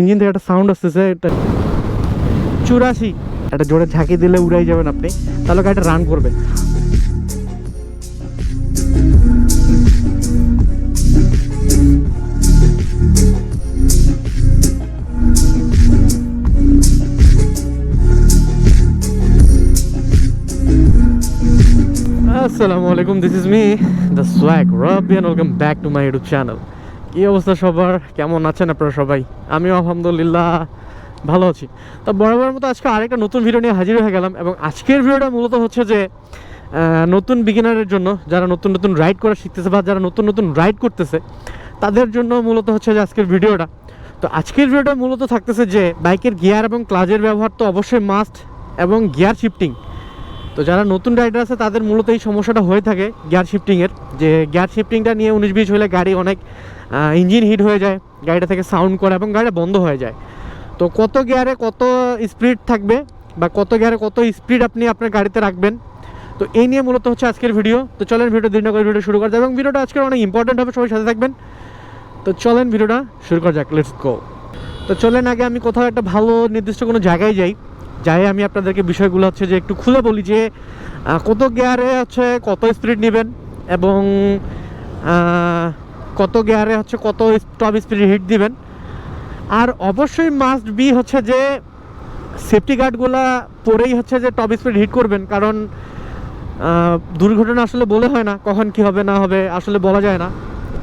Engine থেকে একটা sound আসতেছে, এটা চুরাশি। একটা জোরে ঝাঁকি দিলে উড়াই যাবেন আপনি, তাহলে গাড়িটা রান করবে। আসসালামু আলাইকুম this is me the swag Ravi welcome back to my YouTube channel কী অবস্থা সবার? কেমন আছেন আপনারা সবাই? আমিও আলহামদুলিল্লাহ ভালো আছি। তো বরাবর মতো আজকে আরেকটা নতুন ভিডিও নিয়ে হাজির হয়ে গেলাম এবং আজকের ভিডিওটা মূলত হচ্ছে যে নতুন বিগিনারের জন্য যারা নতুন নতুন রাইড করা শিখতেছে বা যারা নতুন নতুন রাইড করতেছে, তাদের জন্য মূলত হচ্ছে যে আজকের ভিডিওটা তো আজকের ভিডিওটা মূলত থাকতেছে যে, বাইকের গিয়ার এবং ক্লাজের ব্যবহার তো অবশ্যই মাস্ট এবং গিয়ার শিফটিং তো যারা নতুন রাইডার আছে, তাদের মূলত এই সমস্যাটা হয়ে থাকে গিয়ার শিফটিংয়ের যে গিয়ার শিফটিংটা নিয়ে উনিশ বিশ হলে গাড়ি অনেক ইঞ্জিন হিট হয়ে যায়, গাড়িটা থেকে সাউন্ড করে এবং গাড়িটা বন্ধ হয়ে যায়। তো কত গিয়ারে কত স্পিড থাকবে বা কত গিয়ারে কত স্পিড আপনি আপনার গাড়িতে রাখবেন? তো এই নিয়ে মূলত হচ্ছে আজকের ভিডিও। তো চলেন ভিডিও দিন করে ভিডিও শুরু করা যাক এবং ভিডিওটা আজকের অনেক ইম্পর্টেন্ট হবে, সবাই সাথে থাকবেন। তো চলেন ভিডিওটা শুরু করা যাক লেটস গো তো চলেন আগে আমি কোথাও একটা ভালো, নির্দিষ্ট কোনো জায়গায় যাই। যাই আমি আপনাদেরকে বিষয়গুলো হচ্ছে যে একটু খুলে বলি যে কত গিয়ারে হচ্ছে কত স্পিড নেবেন এবং কত গিয়ারে হচ্ছে কত টপ স্পিড হিট দিবেন। আর অবশ্যই মাস্ট বি হচ্ছে যে সেফটি গার্ডগুলা পরেই হচ্ছে যে টপ স্পিড হিট করবেন। কারণ দুর্ঘটনা আসলে বলে হয় না কখন কি হবে, না হবে, আসলে বলা যায় না।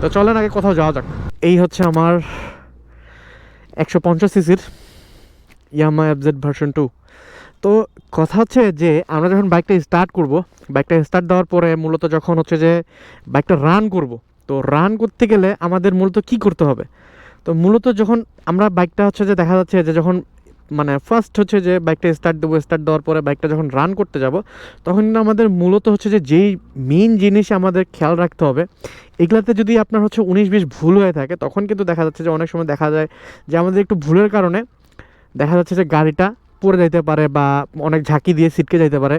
তো চলেন আগে কোথাও যাওয়া যাক। এই হচ্ছে আমার একশো পঞ্চাশ সিসির ইয়ামা এফজেড ভার্সন টু তো কথা হচ্ছে যে, আমরা যখন বাইকটা স্টার্ট করব বাইকটা স্টার্ট দেওয়ার পরে মূলত যখন হচ্ছে যে বাইকটা রান করব তো রান করতে গেলে আমাদের মূলত কি করতে হবে? তো মূলত যখন আমরা বাইকটা হচ্ছে যে দেখা যাচ্ছে যে যখন মানে ফার্স্ট হচ্ছে যে বাইকটা স্টার্ট দেবো স্টার্ট দেওয়ার পরে বাইকটা যখন রান করতে যাব, তখন কিন্তু আমাদের মূলত হচ্ছে যে যেই মেইন জিনিস আমাদের খেয়াল রাখতে হবে, এগুলাতে যদি আপনার হচ্ছে উনিশ বিশ ভুল হয়ে থাকে, তখন কিন্তু দেখা যাচ্ছে যে অনেক সময় দেখা যায় যে আমাদের একটু ভুলের কারণে দেখা যাচ্ছে যে গাড়িটা পড়ে যাইতে পারে বা অনেক ঝাঁকি দিয়ে ছিটকে যাইতে পারে,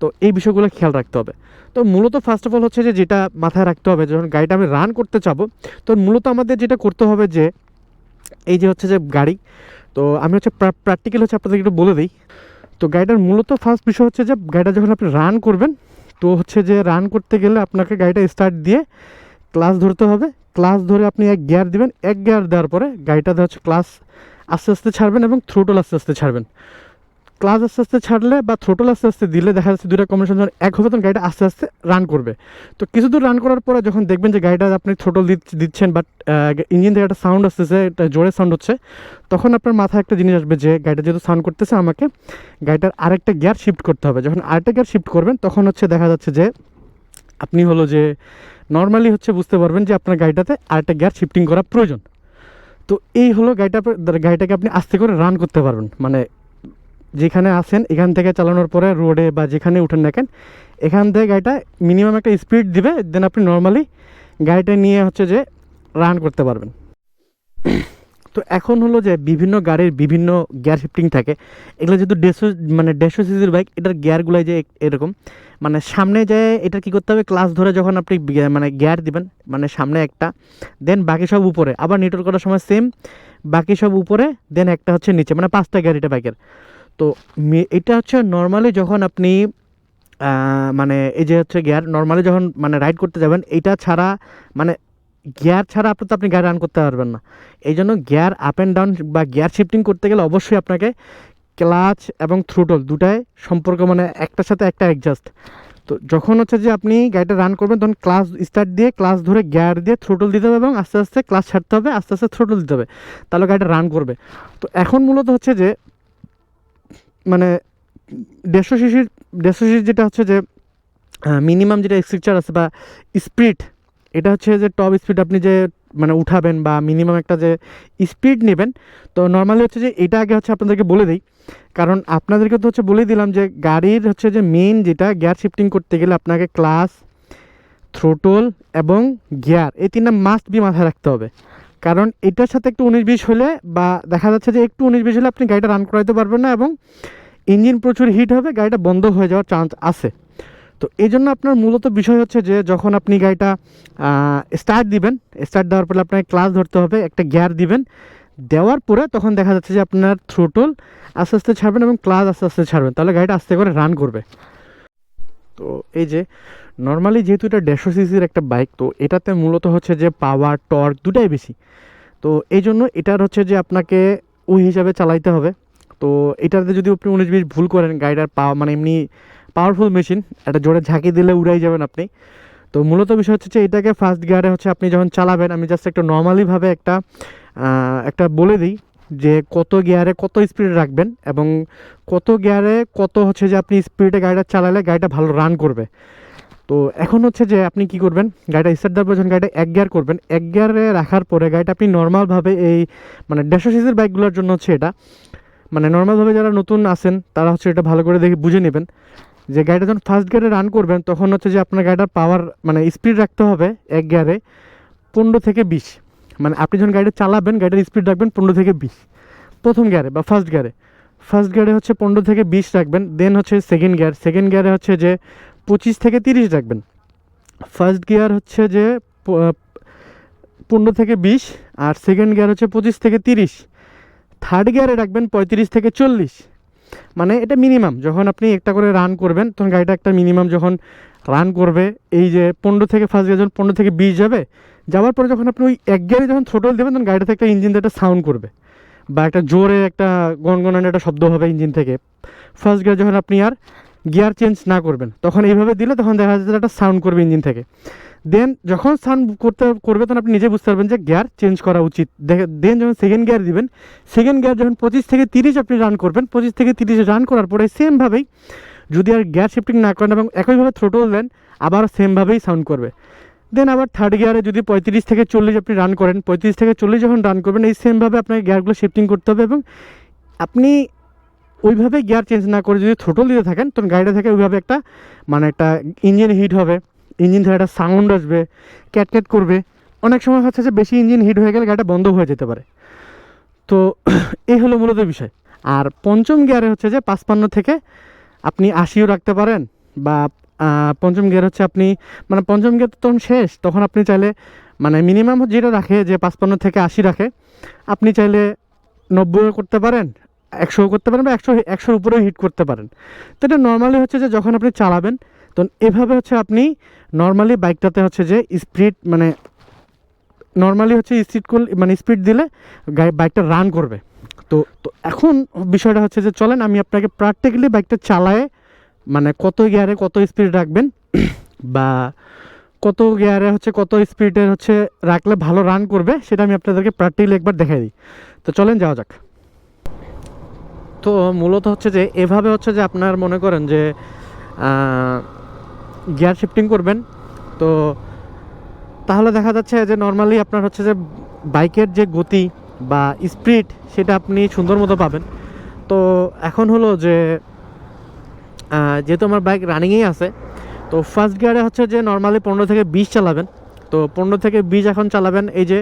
তো এই বিষয়গুলো খেয়াল রাখতে হবে। তো মূলত ফার্স্ট অফ অল হচ্ছে যে যেটা মাথায় রাখতে হবে, যখন গাড়িটা আমি রান করতে চাবো, তো মূলত আমাদের যেটা করতে হবে যে, এই যে হচ্ছে যে গাড়ি, তো আমি হচ্ছে প্র্যাকটিক্যাল হচ্ছে আপনাদের একটু বলে দিই। তো গাড়িটার মূলত ফার্স্ট বিষয় হচ্ছে যে, গাড়িটা যখন আপনি রান করবেন, তো হচ্ছে যে রান করতে গেলে আপনাকে গাড়িটা স্টার্ট দিয়ে ক্লাস ধরতে হবে। ক্লাস ধরে আপনি এক গিয়ার দিবেন, এক গিয়ার দেওয়ার পরে গাড়িটাতে হচ্ছে ক্লাস আস্তে আস্তে ছাড়বেন এবং থ্রোটল আস্তে আস্তে ছাড়বেন। ক্লাস আস্তে আস্তে ছাড়লে বা থ্রোটল আস্তে আস্তে দিলে দেখা যাচ্ছে দুটা কম্বিনেশন যখন এক হবে তখন গাড়িটা আস্তে আস্তে রান করবে। তো কিছু দূর রান করার পরে যখন দেখবেন যে গাড়িটা আপনি থ্রোটল দিচ্ছেন বাট ইঞ্জিন থেকে একটা সাউন্ড আসতেছে, একটা জোরে সাউন্ড হচ্ছে, তখন আপনার মাথায় একটা জিনিস আসবে যে গাড়িটা যেহেতু সাউন্ড করতেছে আমাকে, গাড়িটার আরেকটা গিয়ার শিফট করতে হবে। যখন আরেকটা গিয়ার শিফট করবেন তখন হচ্ছে দেখা যাচ্ছে যে আপনি হলো যে নর্মালি হচ্ছে বুঝতে পারবেন যে আপনার গাড়িটাতে আরেকটা গিয়ার শিফটিং করা প্রয়োজন। তো এই হলো গাড়িটা, গাড়িটাকে আপনি আস্তে করে রান করতে পারবেন। মানে যেখানে আসেন, এখান থেকে চালানোর পরে রোডে বা যেখানে উঠেন দেখেন এখান থেকে গাড়িটা মিনিমাম একটা স্পিড দিবে দেন আপনি নর্মালি গাড়িটা নিয়ে হচ্ছে যে রান করতে পারবেন। তো এখন হলো যে বিভিন্ন গাড়ির বিভিন্ন গিয়ার শিফটিং থাকে। এগুলো যেহেতু ডেসো মানে দেড়শো সিসির বাইক এটার গিয়ারগুলো যে এরকম মানে সামনে যায় এটা কি করতে হবে ক্লাস ধরে যখন আপনি মানে গিয়ার দিবেন মানে সামনে একটা দেন বাকি সব উপরে, আবার নিউট্রাল করার সময় সেম বাকি সব উপরে দেন একটা হচ্ছে নিচে মানে পাঁচটা গিয়ার এটা বাইকের তো এটা হচ্ছে নর্মালি যখন আপনি মানে এই যে হচ্ছে গিয়ার নর্মালি যখন মানে রাইড করতে যাবেন, এটা ছাড়া মানে গিয়ার ছাড়া আপনি তো আপনি গাড়ি রান করতে পারবেন না। এই জন্য গিয়ার আপ অ্যান্ড ডাউন বা গিয়ার শিফটিং করতে গেলে অবশ্যই আপনাকে ক্লাচ এবং থ্রুটল দুটাই সম্পর্ক মানে একটার সাথে একটা অ্যাডজাস্ট তো যখন হচ্ছে যে আপনি গাড়িটা রান করবেন, তখন ক্লাস স্টার্ট দিয়ে ক্লাস ধরে গিয়ার দিয়ে থ্রোটল দিতে হবে এবং আস্তে আস্তে ক্লাস ছাড়তে হবে, আস্তে আস্তে থ্রোটল দিতে হবে। তাহলে গাড়িটা রান করবে। তো এখন মূলত হচ্ছে যে মানে দেড়শো সিসির দেড়শো সিসির যেটা হচ্ছে যে মিনিমাম যেটা স্ট্রাকচার আছে বা স্পিড এটা হচ্ছে যে টপ স্পিড আপনি যে মানে উঠাবেন বা মিনিমাম একটা যে স্পিড নেবেন, তো নর্মালি হচ্ছে যে এটা আগে হচ্ছে আপনাদেরকে বলে দিই। কারণ আপনাদেরকে তো হচ্ছে বলেই দিলাম যে, গাড়ির হচ্ছে যে মেন যেটা গিয়ার শিফটিং করতে গেলে আপনাকে ক্লাস থ্রোটল এবং গিয়ার এই তিনটা মাস্ট বি মাথায় রাখতে হবে। কারণ এটার সাথে একটু উনিশ বিশ হলে বা দেখা যাচ্ছে যে একটু উনিশ বিশ হলে আপনি গাড়িটা রান করাইতে পারবেন না এবং ইঞ্জিন প্রচুর হিট হবে, গাড়িটা বন্ধ হয়ে যাওয়ার চান্স আছে। তো এই জন্য আপনার মূলত বিষয় হচ্ছে যে যখন আপনি গাড়িটা স্টার্ট দিবেন স্টার্ট দেওয়ার পরে আপনাকে ক্লাস ধরতে হবে, একটা গিয়ার দিবেন। দেওয়ার পরে তখন দেখা যাচ্ছে যে আপনার থ্রোটল আস্তে আস্তে ছাড়বেন এবং ক্লাস আস্তে আস্তে ছাড়বেন। তাহলে গাড়িটা আস্তে করে রান করবে। তো এই যে নর্মালি যেহেতু এটা দেড়শো সিসির একটা বাইক তো এটাতে মূলত হচ্ছে যে পাওয়ার টর্ক দুটাই বেশি। তো এই জন্য এটার হচ্ছে যে আপনাকে ওই হিসাবে চালাইতে হবে। তো এটাতে যদি আপনি উনিশ বিশ ভুল করেন, গাড়িটার পাওয়া মানে এমনি পাওয়ারফুল মেশিন একটা জোরে ঝাঁকি দিলে উড়াই যাবেন আপনি। তো মূলত বিষয় হচ্ছে যে এটাকে ফার্স্ট গিয়ারে হচ্ছে আপনি যখন চালাবেন, আমি জাস্ট একটা নর্মালিভাবে একটা একটা বলে দিই। যে কত গিয়ারে কত স্পিড রাখবেন এবং কত গিয়ারে কত হচ্ছে যে আপনি স্পিডে গাড়িটা চালালে গাড়িটা ভালো রান করবে। তো এখন হচ্ছে যে আপনি কি করবেন, গাড়িটা স্টার্ট দেওয়ার পর যখন গাড়িটা এক গিয়ার করবেন। এক গিয়ারে রাখার পরে গাড়িটা আপনি নর্মালভাবে এই মানে দেড়শো সিসির বাইকগুলোর জন্য হচ্ছে এটা মানে নর্মালভাবে যারা নতুন আসেন তারা হচ্ছে এটা ভালো করে দেখে বুঝে নেবেন। যে গাড়িটা যখন ফার্স্ট গিয়ারে রান করবেন তখন হচ্ছে যে আপনার গাড়িটার পাওয়ার মানে স্পিড রাখতে হবে এক গিয়ারে পনেরো থেকে বিশ। মানে আপনি যখন গাড়িটা চালাবেন, গাড়িটার স্পিড রাখবেন পনেরো থেকে বিশ। প্রথম গিয়ারে বা ফার্স্ট গিয়ারে ফার্স্ট গিয়ারে হচ্ছে পনেরো থেকে বিশ রাখবেন দেন হচ্ছে সেকেন্ড গিয়ার সেকেন্ড গিয়ারে হচ্ছে যে পঁচিশ থেকে তিরিশ রাখবেন। ফার্স্ট গিয়ার হচ্ছে যে পনেরো থেকে বিশ আর সেকেন্ড গিয়ার হচ্ছে পঁচিশ থেকে তিরিশ। থার্ড গিয়ারে রাখবেন পঁয়ত্রিশ থেকে চল্লিশ। মানে এটা মিনিমাম যখন আপনি একটা করে রান করবেন, তখন গাড়িটা একটা মিনিমাম যখন রান করবে, এই যে পনেরো থেকে ফার্স্ট গিয়ার যখন পনেরো থেকে বিশ যাবে, যাওয়ার পরে যখন আপনি ওই এক গিয়ারে যখন থ্রোটল দেবেন, তখন গাড়িটাতে একটা ইঞ্জিন একটা সাউন্ড করবে। বা একটা জোরে একটা গনগনানো একটা শব্দ হবে ইঞ্জিন থেকে। ফার্স্ট গিয়ার যখন আপনি আর গিয়ার চেঞ্জ না করবেন, তখন এইভাবে দিলে তখন দেখা যাচ্ছে একটা সাউন্ড করবে ইঞ্জিন থেকে। দেন যখন সাউন্ড করতে করবে, তখন আপনি নিজে বুঝতে পারবেন যে গিয়ার চেঞ্জ করা উচিত। দেন যখন সেকেন্ড গিয়ার দিবেন সেকেন্ড গিয়ার যখন পঁচিশ থেকে তিরিশ আপনি রান করবেন, পঁচিশ থেকে তিরিশে রান করার পরে সেমভাবেই যদি আর গিয়ার শিফটিং না করেন এবং একইভাবে থ্রোটল দেন, আবার সেমভাবেই সাউন্ড করবে। দেন আবার থার্ড গিয়ারে যদি পঁয়ত্রিশ থেকে চল্লিশ আপনি রান করেন, পঁয়ত্রিশ থেকে চল্লিশ যখন রান করবেন, এই সেমভাবে আপনাকে গিয়ারগুলো শিফটিং করতে হবে এবং আপনি ওইভাবে গিয়ার চেঞ্জ না করে যদি থ্রোটল দিতে থাকেন, তখন গাড়িটা থেকে ওইভাবে একটা মানে একটা ইঞ্জিন হিট হবে। ইঞ্জিন থেকে একটা সাউন্ড আসবে ক্যাট ক্যাট করবে। অনেক সময় হচ্ছে যে বেশি ইঞ্জিন হিট হয়ে গেলে গাড়িটা বন্ধ হয়ে যেতে পারে। তো এই হলো মূলত বিষয়। আর পঞ্চম গিয়ারে হচ্ছে যে পাঁচপান্ন থেকে আপনি আশিও রাখতে পারেন বা পঞ্চম গিয়ার হচ্ছে আপনি মানে পঞ্চম গিয়ার তো তখন শেষ, তখন আপনি চাইলে মানে মিনিমাম যেটা রাখে যে পাঁচপান্ন থেকে আশি রাখে, আপনি চাইলে নব্বইও করতে পারেন, একশোও করতে পারেন বা একশো, একশোর উপরেও হিট করতে পারেন। তো এটা নর্মালি হচ্ছে যে যখন আপনি চালাবেন তখন এভাবে হচ্ছে আপনি নর্মালি বাইকটাতে হচ্ছে যে স্পিড মানে নর্মালি হচ্ছে স্পিড করলে মানে স্পিড দিলে বাইকটা রান করবে। তো তো এখন বিষয়টা হচ্ছে যে চলেন, আমি আপনাকে প্র্যাকটিক্যালি বাইকটা চালায়ে মানে কত গিয়ারে কত স্পিড রাখবেন বা কত গিয়ারে হচ্ছে কত স্পিডে হচ্ছে রাখলে ভালো রান করবে, সেটা আমি আপনাদেরকে প্র্যাকটিক্যালি একবার দেখাই দিই। তো চলেন, যাওয়া যাক। তো মূলত হচ্ছে যে এভাবে হচ্ছে যে আপনার মনে করেন যে গিয়ার শিফটিং করবেন। তো তাহলে দেখা যাচ্ছে যে নর্মালি আপনার হচ্ছে যে বাইকের যে গতি বা স্পিড সেটা আপনি সুন্দর মতো পাবেন। তো এখন হলো যে যেহেতু আমার বাইক রানিংয়েই আছে, তো ফার্স্ট গিয়ারে হচ্ছে যে নর্মালি পনেরো থেকে বিশ চালাবেন। তো পনেরো থেকে বিশ এখন চালাবেন, এই যে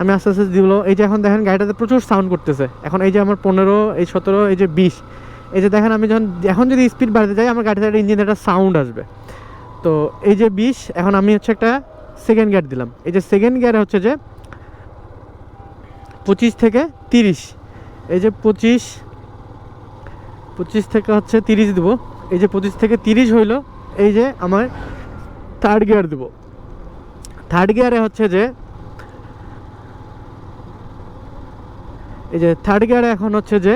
আমি আস্তে আস্তে দিল, এই যে এখন দেখেন গাড়িটাতে প্রচুর সাউন্ড করতেছে। এখন এই যে আমার পনেরো, এই সতেরো, এই যে বিশ, এই যে দেখেন আমি যখন, এখন যদি স্পিড বাড়াতে যাই, আমার গাড়িতে একটা ইঞ্জিনে একটা সাউন্ড আসবে। তো এই যে বিশ এখন আমি হচ্ছে একটা সেকেন্ড গিয়ার দিলাম। এই যে সেকেন্ড গিয়ারে হচ্ছে যে পঁচিশ থেকে তিরিশ। এই যে পঁচিশ পঁচিশ থেকে হচ্ছে তিরিশ দিব। এই যে পঁচিশ থেকে তিরিশ হইল, এই যে আমার থার্ড গিয়ার দিব। থার্ড গিয়ারে হচ্ছে যে এই যে থার্ড গিয়ারে এখন হচ্ছে যে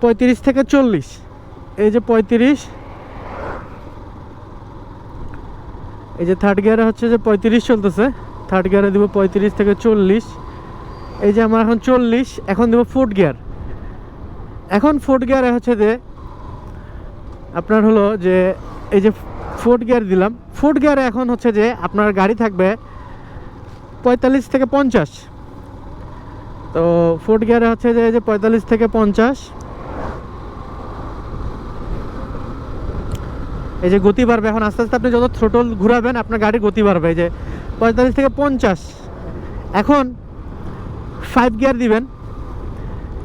পঁয়ত্রিশ থেকে চল্লিশ। এই যে পঁয়ত্রিশ এই যে থার্ড গিয়ারে হচ্ছে যে পঁয়ত্রিশ চলতেছে। থার্ড গিয়ারে দিব পঁয়ত্রিশ থেকে চল্লিশ। এই যে আমার এখন চল্লিশ, এখন দেবো ফোর্থ গিয়ার এখন ফোর্থ গিয়ারে হচ্ছে যে আপনার হলো যে এই যে ফোর্থ গিয়ার দিলাম। ফোর্থ গিয়ারে এখন হচ্ছে যে আপনার গাড়ি থাকবে পঁয়তাল্লিশ থেকে পঞ্চাশ। তো ফোর্থ গিয়ারে হচ্ছে যে এই যে পঁয়তাল্লিশ থেকে পঞ্চাশ। এই যে গতি বাড়বে, এখন আস্তে আস্তে আপনি যত থ্রোটল ঘুরাবেন, আপনার গাড়ির গতি বাড়বে। এই যে পঁয়তাল্লিশ থেকে পঞ্চাশ। এখন ফাইভ গিয়ার দিবেন।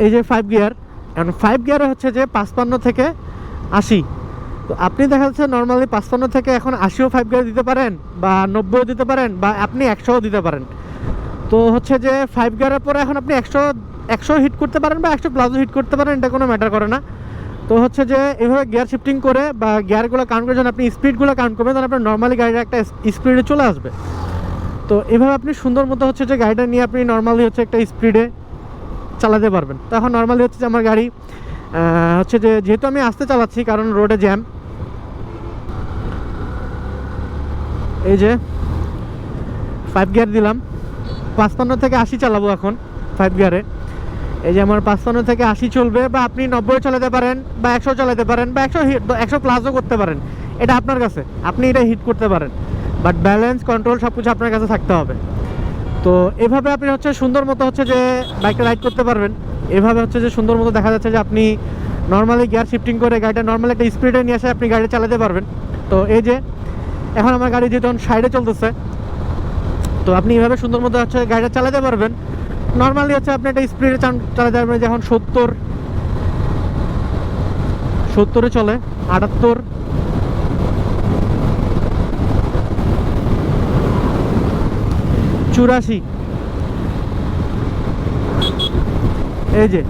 এই যে ফাইভ গিয়ার এখন ফাইভ গিয়ারে হচ্ছে যে পাঁচপান্ন থেকে আশি। তো আপনি দেখা যাচ্ছে নর্মালি পাঁচপান্ন থেকে এখন আশিও ফাইভ গিয়ার দিতে পারেন, বা নব্বইও দিতে পারেন, বা আপনি একশোও দিতে পারেন। তো হচ্ছে যে ফাইভ গিয়ারের পরে এখন আপনি একশো একশো হিট করতে পারেন, বা একশো প্লাসও হিট করতে পারেন, এটা কোনো ম্যাটার করে না। তো হচ্ছে যে এভাবে গিয়ার শিফটিং করে বা গিয়ারগুলো কাউন্ট করে যখন আপনি স্পিডগুলো কাউন্ট করবেন, তখন আপনার নর্মালি গাড়ির একটা স্পিডে চলে আসবে। তো এভাবে আপনি সুন্দর মতো হচ্ছে যে গাড়িটা নিয়ে আপনি নর্মালি হচ্ছে একটা স্পিডে চালাতে পারবেন। তো এখন নর্মালি হচ্ছে যে আমার গাড়ি হচ্ছে যে যেহেতু আমি আসতে চালাচ্ছি, কারণ রোডে জ্যাম এই যে ফাইভ গিয়ার দিলাম। পাঁচপান্ন থেকে আশি চালাবো এখন ফাইভ গিয়ারে এই যে আমার পাঁচপান্ন থেকে আশি চলবে, বা আপনি নব্বই চালাতে পারেন, বা একশো চালাতে পারেন, বা একশো একশো প্লাসও করতে পারেন, এটা আপনার কাছে, আপনি এটা হিট করতে পারেন। বাট ব্যালেন্স কন্ট্রোল সব কিছু আপনার কাছে থাকতে হবে। তো এভাবে আপনি হচ্ছে সুন্দর মতো হচ্ছে যে বাইকটা রাইড করতে পারবেন। এভাবে হচ্ছে যে সুন্দর মতো দেখা যাচ্ছে যে আপনি নর্মালি গিয়ার শিফটিং করে গাড়িটা নর্মালি একটা স্পিডে নিয়ে এসে আপনি গাড়ি চালাতে পারবেন। তো এই যে, এখন আমার গাড়ি যেহেতু সাইডে চলতেছে, তো আপনি এভাবে সুন্দর মতো হচ্ছে গাড়িটা চালাতে পারবেন। নর্মালি হচ্ছে আপনি একটা স্পিডে চালাতে পারবেন যখন সত্তর, সত্তরে চলে, আটাত্তর। চুরাশি। এই যে।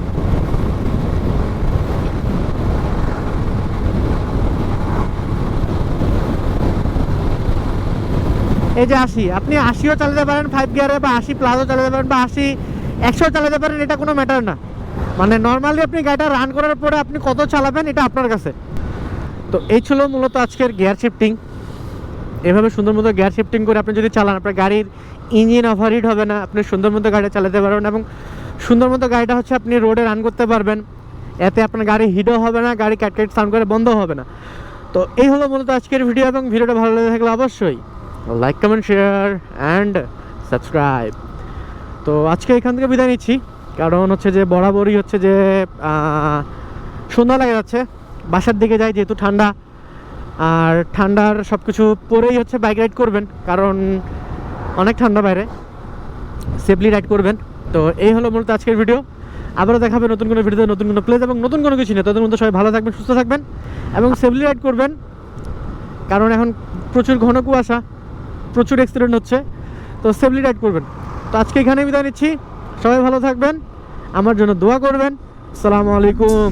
এই যে আশি, আপনি আশিও চালাতে পারেন ফাইভ গিয়ারে বা আশি প্লাসও চালাতে পারেন, বা আশি একশো চালাতে পারেন, এটা কোনো ম্যাটার না। মানে নর্মালি আপনি গাড়িটা রান করার পরে আপনি কত চালাবেন, এটা আপনার কাছে। তো এই ছিল মূলত আজকের গিয়ার শিফটিং এভাবে সুন্দর মতো গিয়ার শিফটিং করে আপনি যদি চালান, আপনার গাড়ির ইঞ্জিন ওভারহিট হবে না, আপনি সুন্দর মতো গাড়ি চালাতে পারবেন এবং সুন্দর মতো গাড়িটা হচ্ছে আপনি রোডে রান করতে পারবেন। এতে আপনার গাড়ি হিটও হবে না, গাড়ি ক্যাটকেট সাউন্ড করে বন্ধ হবে না। তো এই হলো মূলত আজকের ভিডিও এবং ভিডিওটা ভালো লেগে থাকলে অবশ্যই like comment share and subscribe তো আজকে এখান থেকে বিদায় নিচ্ছি। কারণ হচ্ছে যে বরাবরই হচ্ছে যে সন্ধ্যা লাগে যাচ্ছে। বাসার দিকে যাই যেহেতু ঠান্ডা। আর ঠান্ডার সব কিছু পরেই হচ্ছে বাইক রাইড করবেন। কারণ অনেক ঠান্ডা বাইরে। সেফলি রাইড করবেন। তো এই হলো মূলত আজকের ভিডিও আবারও দেখাবে নতুন কোনো ভিডিওতে নতুন কোনো প্লেস এবং নতুন কোনো কিছু নেই তাদের মধ্যে সবাই ভালো থাকবেন, সুস্থ থাকবেন এবং সেফলি রাইড করবেন। কারণ এখন প্রচুর ঘন কুয়াশা, প্রচুর অ্যাক্সিডেন্ট হচ্ছে। তো সেফলি রাইড করবেন। তো আজকে এখানে বিদায় নিচ্ছি। সবাই ভালো থাকবেন। আমার জন্য দোয়া করবেন। সালামু আলাইকুম।